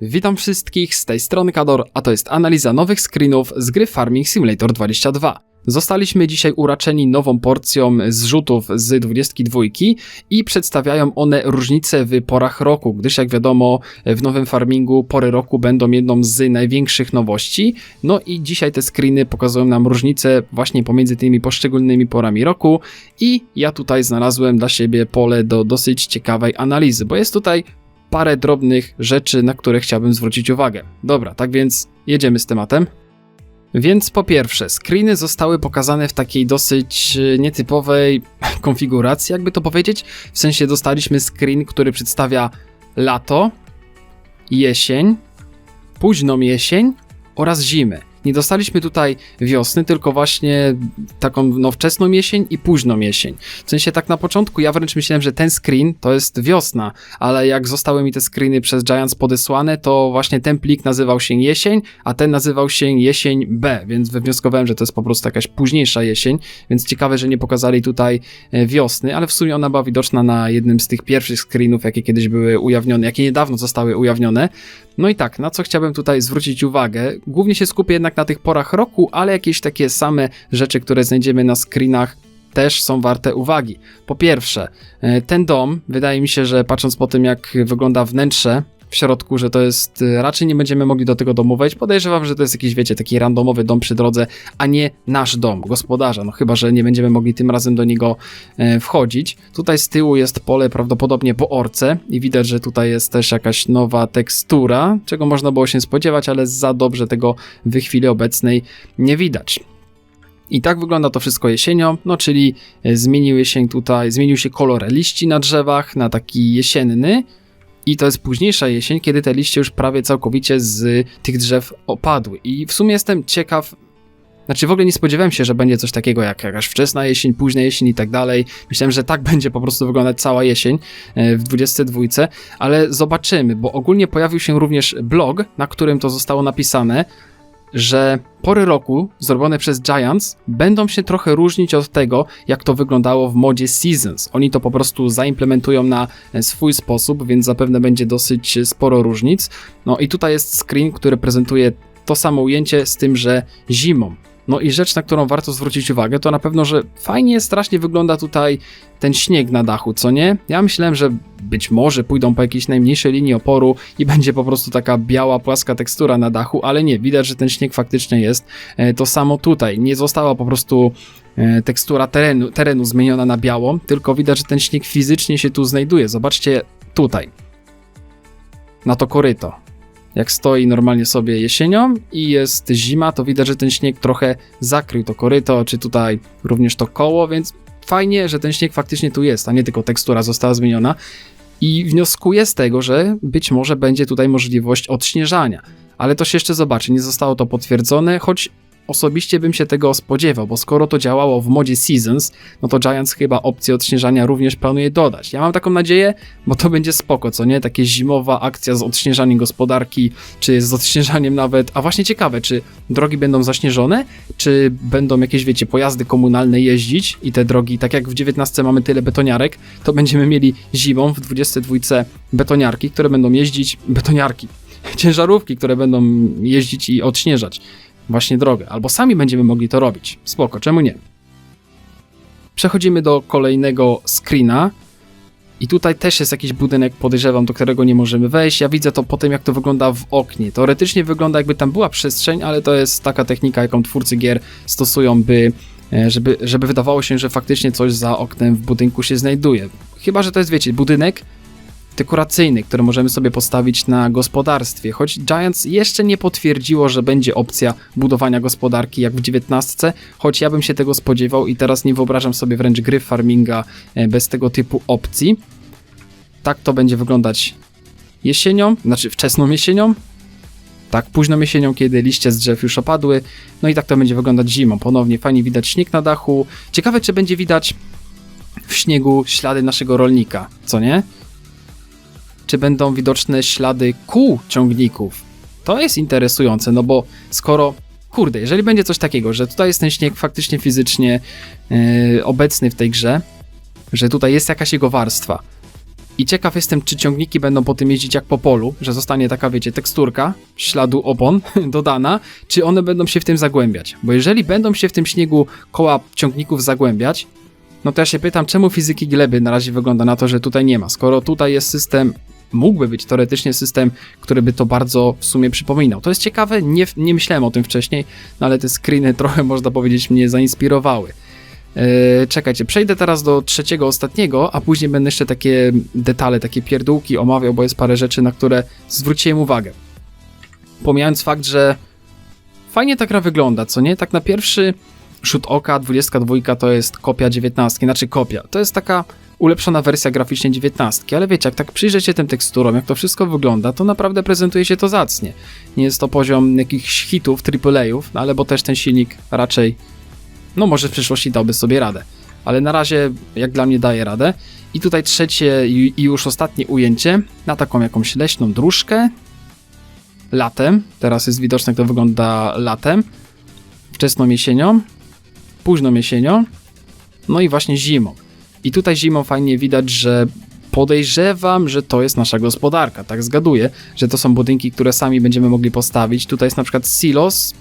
Witam wszystkich, z tej strony Kador, a to jest analiza nowych screenów z gry Farming Simulator 22. Zostaliśmy dzisiaj uraczeni nową porcją zrzutów z 22 i przedstawiają one różnice w porach roku, gdyż jak wiadomo w nowym farmingu pory roku będą jedną z największych nowości. No i dzisiaj te screeny pokazują nam różnice właśnie pomiędzy tymi poszczególnymi porami roku i ja tutaj znalazłem dla siebie pole do dosyć ciekawej analizy, bo jest tutaj parę drobnych rzeczy, na które chciałbym zwrócić uwagę. Dobra, tak więc jedziemy z tematem. Więc po pierwsze, screeny zostały pokazane w takiej dosyć e, nietypowej konfiguracji, jakby to powiedzieć. W sensie dostaliśmy screen, który przedstawia lato, jesień, późną jesień oraz zimę. Nie dostaliśmy tutaj wiosny, tylko właśnie taką no, wczesną jesień i późną jesień. W sensie tak na początku ja wręcz myślałem, że ten screen to jest wiosna, ale jak zostały mi te screeny przez Giants podesłane, to właśnie ten plik nazywał się jesień, a ten nazywał się jesień B, więc wywnioskowałem, że to jest po prostu jakaś późniejsza jesień, więc ciekawe, że nie pokazali tutaj e, wiosny, ale w sumie ona była widoczna na jednym z tych pierwszych screenów, jakie kiedyś były ujawnione, jakie niedawno zostały ujawnione. No i tak, na co chciałbym tutaj zwrócić uwagę? Głównie się skupię jednak na tych porach roku, ale jakieś takie same rzeczy, które znajdziemy na screenach też są warte uwagi. Po pierwsze, e, ten dom, wydaje mi się, że patrząc po tym, jak wygląda wnętrze w środku, że to jest, e, raczej nie będziemy mogli do tego domu wejść. Podejrzewam, że to jest jakiś, wiecie, taki randomowy dom przy drodze, a nie nasz dom, gospodarza, no chyba, że nie będziemy mogli tym razem do niego e, wchodzić. Tutaj z tyłu jest pole prawdopodobnie po orce i widać, że tutaj jest też jakaś nowa tekstura, czego można było się spodziewać, ale za dobrze tego w chwili obecnej nie widać. I tak wygląda to wszystko jesienią, no czyli e, zmieniły się tutaj, zmienił się kolor liści na drzewach na taki jesienny, i to jest późniejsza jesień, kiedy te liście już prawie całkowicie z tych drzew opadły. I w sumie jestem ciekaw, znaczy w ogóle nie spodziewałem się, że będzie coś takiego jak jakaś wczesna jesień, późna jesień i tak dalej. Myślałem, że tak będzie po prostu wyglądać cała jesień e, w 22, ale zobaczymy, bo ogólnie pojawił się również blog, na którym to zostało napisane, że pory roku zrobione przez Giants będą się trochę różnić od tego, jak to wyglądało w modzie Seasons. Oni to po prostu zaimplementują na swój sposób, więc zapewne będzie dosyć sporo różnic. No i tutaj jest screen, który prezentuje to samo ujęcie z tym, że zimą. No i rzecz, na którą warto zwrócić uwagę, to na pewno, że fajnie, strasznie wygląda tutaj ten śnieg na dachu, co nie? Ja myślałem, że być może pójdą po jakiejś najmniejszej linii oporu i będzie po prostu taka biała, płaska tekstura na dachu, ale nie, widać, że ten śnieg faktycznie jest. E, to samo tutaj, nie została po prostu e, tekstura terenu, terenu zmieniona na białą, tylko widać, że ten śnieg fizycznie się tu znajduje. Zobaczcie tutaj, na to koryto jak stoi normalnie sobie jesienią i jest zima, to widać, że ten śnieg trochę zakrył to koryto, czy tutaj również to koło, więc fajnie, że ten śnieg faktycznie tu jest, a nie tylko tekstura została zmieniona. I wnioskuję z tego, że być może będzie tutaj możliwość odśnieżania. Ale to się jeszcze zobaczy, nie zostało to potwierdzone, choć Osobiście bym się tego spodziewał, bo skoro to działało w modzie Seasons, no to Giants chyba opcję odśnieżania również planuje dodać. Ja mam taką nadzieję, bo to będzie spoko, co nie? Takie zimowa akcja z odśnieżaniem gospodarki, czy z odśnieżaniem nawet, a właśnie ciekawe, czy drogi będą zaśnieżone, czy będą jakieś, wiecie, pojazdy komunalne jeździć i te drogi, tak jak w 19 mamy tyle betoniarek, to będziemy mieli zimą w 22 betoniarki, które będą jeździć, betoniarki, ciężarówki, które będą jeździć i odśnieżać właśnie drogę, albo sami będziemy mogli to robić. Spoko, czemu nie? Przechodzimy do kolejnego screena. I tutaj też jest jakiś budynek, podejrzewam, do którego nie możemy wejść. Ja widzę to po tym, jak to wygląda w oknie. Teoretycznie wygląda, jakby tam była przestrzeń, ale to jest taka technika, jaką twórcy gier stosują, by e, żeby, żeby wydawało się, że faktycznie coś za oknem w budynku się znajduje. Chyba, że to jest, wiecie, budynek, dekoracyjny, które możemy sobie postawić na gospodarstwie, choć Giants jeszcze nie potwierdziło, że będzie opcja budowania gospodarki jak w 19, choć ja bym się tego spodziewał i teraz nie wyobrażam sobie wręcz gry farminga e, bez tego typu opcji. Tak to będzie wyglądać jesienią, znaczy wczesną jesienią, tak późną jesienią, kiedy liście z drzew już opadły, no i tak to będzie wyglądać zimą. Ponownie fajnie widać śnieg na dachu. Ciekawe, czy będzie widać w śniegu ślady naszego rolnika, co nie? Czy będą widoczne ślady kół ciągników. To jest interesujące, no bo skoro, kurde, jeżeli będzie coś takiego, że tutaj jest ten śnieg faktycznie fizycznie yy, obecny w tej grze, że tutaj jest jakaś jego warstwa, I ciekaw jestem, czy ciągniki będą po tym jeździć jak po polu, że zostanie taka, wiecie, teksturka śladu opon dodana, czy one będą się w tym zagłębiać. Bo jeżeli będą się w tym śniegu koła ciągników zagłębiać, no to ja się pytam, czemu fizyki gleby na razie wygląda na to, że tutaj nie ma, skoro tutaj jest system, mógłby być teoretycznie system, który by to bardzo w sumie przypominał. To jest ciekawe, nie, nie myślałem o tym wcześniej, no ale te screeny trochę, można powiedzieć, mnie zainspirowały. Eee, czekajcie, przejdę teraz do trzeciego, ostatniego, a później będę jeszcze takie detale, takie pierdółki omawiał, bo jest parę rzeczy, na które zwróciłem uwagę. Pomijając fakt, że fajnie ta gra wygląda, co nie? Tak na pierwszy rzut oka 22 to jest kopia 19, znaczy kopia. To jest taka ulepszona wersja graficznie 19, ale wiecie, jak tak przyjrzeć się tym teksturom, jak to wszystko wygląda, to naprawdę prezentuje się to zacnie. Nie jest to poziom jakichś hitów, AAA-ów, no ale bo też ten silnik raczej, no może w przyszłości dałby sobie radę. Ale na razie, jak dla mnie, daje radę. I tutaj trzecie i już ostatnie ujęcie na taką jakąś leśną dróżkę. Latem, teraz jest widoczne, jak to wygląda latem. Wczesną jesienią, późną jesienią, no i właśnie zimą. I tutaj zimą fajnie widać, że podejrzewam, że to jest nasza gospodarka, tak zgaduję, że to są budynki, które sami będziemy mogli postawić. Tutaj jest na przykład silos,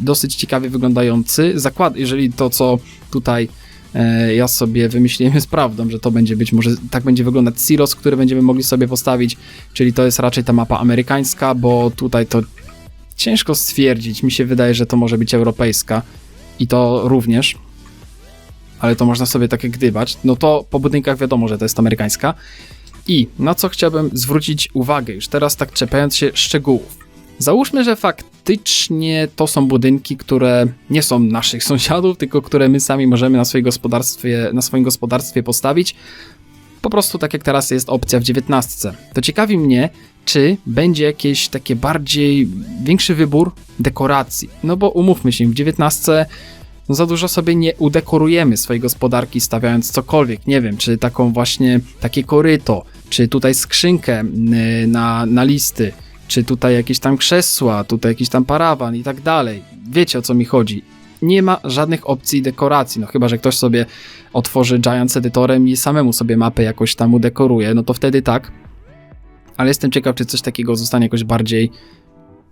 dosyć ciekawie wyglądający. Zakład, jeżeli to, co tutaj e, ja sobie wymyśliłem jest prawdą, że to będzie być, może tak będzie wyglądać silos, który będziemy mogli sobie postawić, czyli to jest raczej ta mapa amerykańska, bo tutaj to ciężko stwierdzić, mi się wydaje, że to może być europejska i to również, ale to można sobie tak gdybać, no to po budynkach wiadomo, że to jest amerykańska. I na co chciałbym zwrócić uwagę, już teraz tak czepiając się szczegółów. Załóżmy, że faktycznie to są budynki, które nie są naszych sąsiadów, tylko które my sami możemy na, swoim gospodarstwie, na swoim gospodarstwie postawić. Po prostu tak jak teraz jest opcja w 19. To ciekawi mnie, czy będzie jakieś takie bardziej większy wybór dekoracji. No bo umówmy się, w 19 no za dużo sobie nie udekorujemy swojej gospodarki, stawiając cokolwiek. Nie wiem, czy taką właśnie takie koryto, czy tutaj skrzynkę na, na listy, czy tutaj jakieś tam krzesła, tutaj jakiś tam parawan i tak dalej. Wiecie o co mi chodzi. Nie ma żadnych opcji dekoracji, no chyba, że ktoś sobie otworzy Giant edytorem i samemu sobie mapę jakoś tam udekoruje, no to wtedy tak. Ale jestem ciekaw, czy coś takiego zostanie jakoś bardziej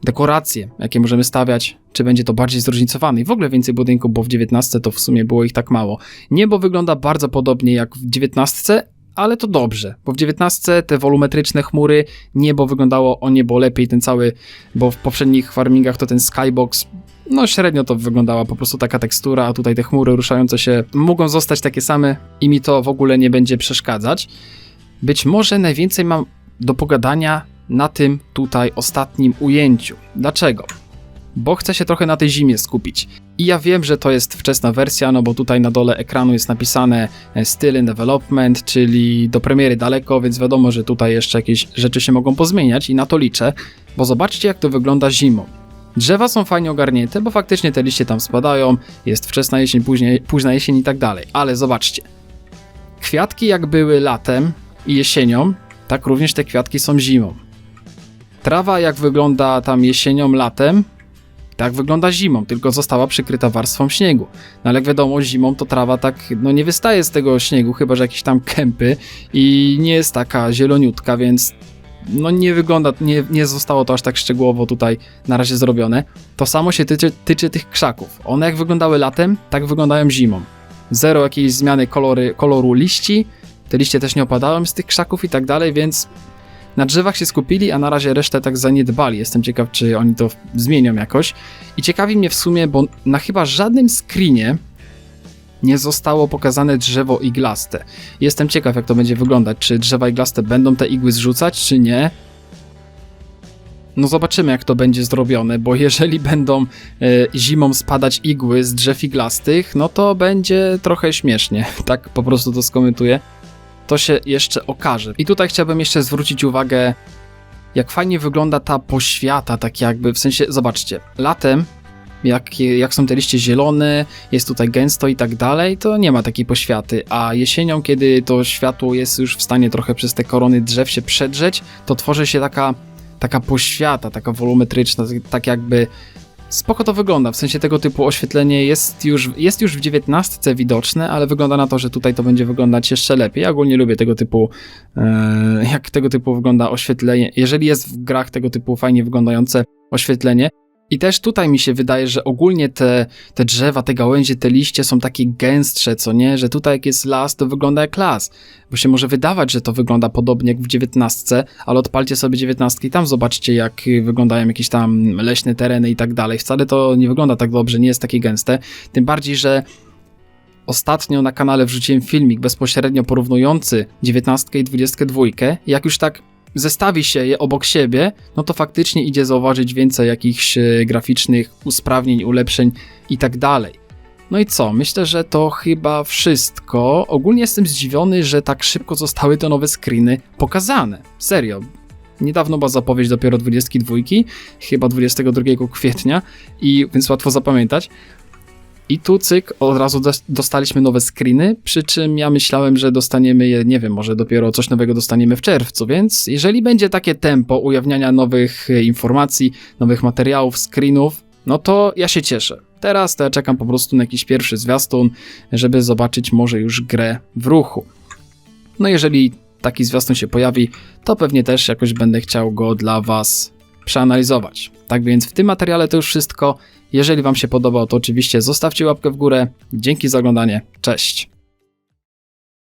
dekoracje, jakie możemy stawiać, czy będzie to bardziej zróżnicowane i w ogóle więcej budynków, bo w 19 to w sumie było ich tak mało. Niebo wygląda bardzo podobnie jak w 19, ale to dobrze, bo w 19 te wolumetryczne chmury, niebo wyglądało o niebo lepiej, ten cały, bo w poprzednich farmingach to ten skybox no średnio to wyglądała po prostu taka tekstura, a tutaj te chmury ruszające się mogą zostać takie same i mi to w ogóle nie będzie przeszkadzać. Być może najwięcej mam do pogadania na tym tutaj ostatnim ujęciu. Dlaczego? Bo chcę się trochę na tej zimie skupić. I ja wiem, że to jest wczesna wersja, no bo tutaj na dole ekranu jest napisane e, Still in Development, czyli do premiery daleko, więc wiadomo, że tutaj jeszcze jakieś rzeczy się mogą pozmieniać i na to liczę, bo zobaczcie jak to wygląda zimą. Drzewa są fajnie ogarnięte, bo faktycznie te liście tam spadają, jest wczesna jesień, później, późna jesień i tak dalej, ale zobaczcie. Kwiatki jak były latem i jesienią, tak również te kwiatki są zimą. Trawa jak wygląda tam jesienią, latem, tak wygląda zimą, tylko została przykryta warstwą śniegu. No ale jak wiadomo, zimą to trawa tak, no nie wystaje z tego śniegu, chyba że jakieś tam kępy i nie jest taka zieloniutka, więc no nie wygląda, nie, nie zostało to aż tak szczegółowo tutaj na razie zrobione. To samo się tyczy, tyczy tych krzaków. One jak wyglądały latem, tak wyglądają zimą. Zero jakiejś zmiany kolory, koloru liści, te liście też nie opadają z tych krzaków i tak dalej, więc na drzewach się skupili, a na razie resztę tak zaniedbali. Jestem ciekaw, czy oni to zmienią jakoś. I ciekawi mnie w sumie, bo na chyba żadnym screenie nie zostało pokazane drzewo iglaste. Jestem ciekaw, jak to będzie wyglądać. Czy drzewa iglaste będą te igły zrzucać, czy nie? No zobaczymy, jak to będzie zrobione, bo jeżeli będą e, zimą spadać igły z drzew iglastych, no to będzie trochę śmiesznie. Tak po prostu to skomentuję to się jeszcze okaże. I tutaj chciałbym jeszcze zwrócić uwagę, jak fajnie wygląda ta poświata, tak jakby, w sensie, zobaczcie, latem, jak, jak są te liście zielone, jest tutaj gęsto i tak dalej, to nie ma takiej poświaty, a jesienią, kiedy to światło jest już w stanie trochę przez te korony drzew się przedrzeć, to tworzy się taka, taka poświata, taka wolumetryczna, tak jakby Spoko to wygląda, w sensie tego typu oświetlenie jest już, jest już w 19 widoczne, ale wygląda na to, że tutaj to będzie wyglądać jeszcze lepiej. Ja ogólnie lubię tego typu, e, jak tego typu wygląda oświetlenie. Jeżeli jest w grach tego typu fajnie wyglądające oświetlenie, i też tutaj mi się wydaje, że ogólnie te, te drzewa, te gałęzie, te liście są takie gęstsze, co nie? Że tutaj jak jest las, to wygląda jak las. Bo się może wydawać, że to wygląda podobnie jak w dziewiętnastce, ale odpalcie sobie dziewiętnastki i tam zobaczcie, jak wyglądają jakieś tam leśne tereny i tak dalej. Wcale to nie wygląda tak dobrze, nie jest takie gęste. Tym bardziej, że ostatnio na kanale wrzuciłem filmik bezpośrednio porównujący 19 i 22. Jak już tak zestawi się je obok siebie, no to faktycznie idzie zauważyć więcej jakichś e, graficznych usprawnień, ulepszeń i tak dalej. No i co? Myślę, że to chyba wszystko. Ogólnie jestem zdziwiony, że tak szybko zostały te nowe screeny pokazane. Serio. Niedawno była zapowiedź dopiero 22, chyba 22 kwietnia, i więc łatwo zapamiętać. I tu cyk, od razu dos- dostaliśmy nowe screeny, przy czym ja myślałem, że dostaniemy je, nie wiem, może dopiero coś nowego dostaniemy w czerwcu, więc jeżeli będzie takie tempo ujawniania nowych e, informacji, nowych materiałów, screenów, no to ja się cieszę. Teraz to ja czekam po prostu na jakiś pierwszy zwiastun, żeby zobaczyć może już grę w ruchu. No jeżeli taki zwiastun się pojawi, to pewnie też jakoś będę chciał go dla Was przeanalizować. Tak więc w tym materiale to już wszystko. Jeżeli Wam się podobał, to oczywiście zostawcie łapkę w górę. Dzięki za oglądanie. Cześć.